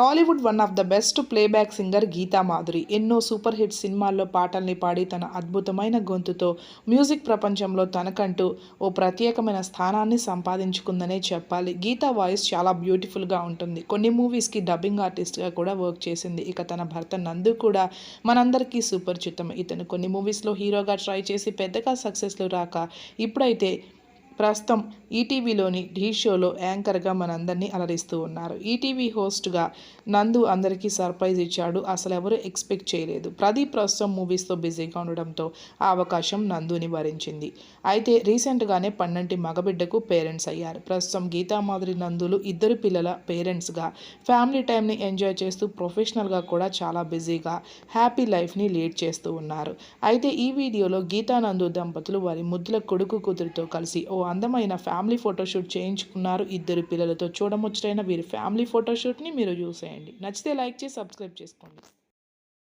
Tollywood one of the best playback singer Geetha Madhuri ఎన్నో super hit సినిమాల్లో పాటల్ని పాడి తన అద్భుతమైన గొంతుతో మ్యూజిక్ ప్రపంచంలో తనకంటూ ఓ ప్రత్యేకమైన స్థానాన్ని సంపాదించుకుందనే చెప్పాలి. గీతా వాయిస్ చాలా బ్యూటిఫుల్గా ఉంటుంది. కొన్ని మూవీస్కి డబ్బింగ్ ఆర్టిస్ట్గా కూడా వర్క్ చేసింది. ఇక తన భర్త నందు కూడా మనందరికీ సుపరిచితం ఇతను కొన్ని మూవీస్లో హీరోగా ట్రై చేసి పెద్దగా సక్సెస్లు రాక ఇప్పుడైతే ప్రస్తుతం ఈటీవీలోని ఢీ షోలో యాంకర్గా మనందరినీ అలరిస్తూ ఉన్నారు. ఈటీవీ హోస్ట్గా నందు అందరికీ సర్ప్రైజ్ ఇచ్చాడు. అసలు ఎవరు ఎక్స్పెక్ట్ చేయలేదు. ప్రదీప్ ప్రస్తుతం మూవీస్తో బిజీగా ఉండడంతో ఆ అవకాశం నందుని వరించింది. అయితే రీసెంట్గానే పన్నంటి మగబిడ్డకు పేరెంట్స్ అయ్యారు. ప్రస్తుతం గీతామాధురి నందులు ఇద్దరు పిల్లల పేరెంట్స్గా ఫ్యామిలీ టైంని ఎంజాయ్ చేస్తూ ప్రొఫెషనల్గా కూడా చాలా బిజీగా హ్యాపీ లైఫ్ని లీడ్ చేస్తూ ఉన్నారు. అయితే ఈ వీడియోలో గీతానందు దంపతులు వారి ముద్దుల కొడుకు కూతురితో కలిసి ఓ అందమైన ఫ్యామిలీ ఫోటోషూట్ చేయించుకున్నారు. ఇద్దరు పిల్లలతో చూడముచ్చటైన వీరి ఫ్యామిలీ ఫోటోషూట్ని మీరు చూసేయండి. నచ్చితే లైక్ చేసి సబ్స్క్రైబ్ చేసుకోండి.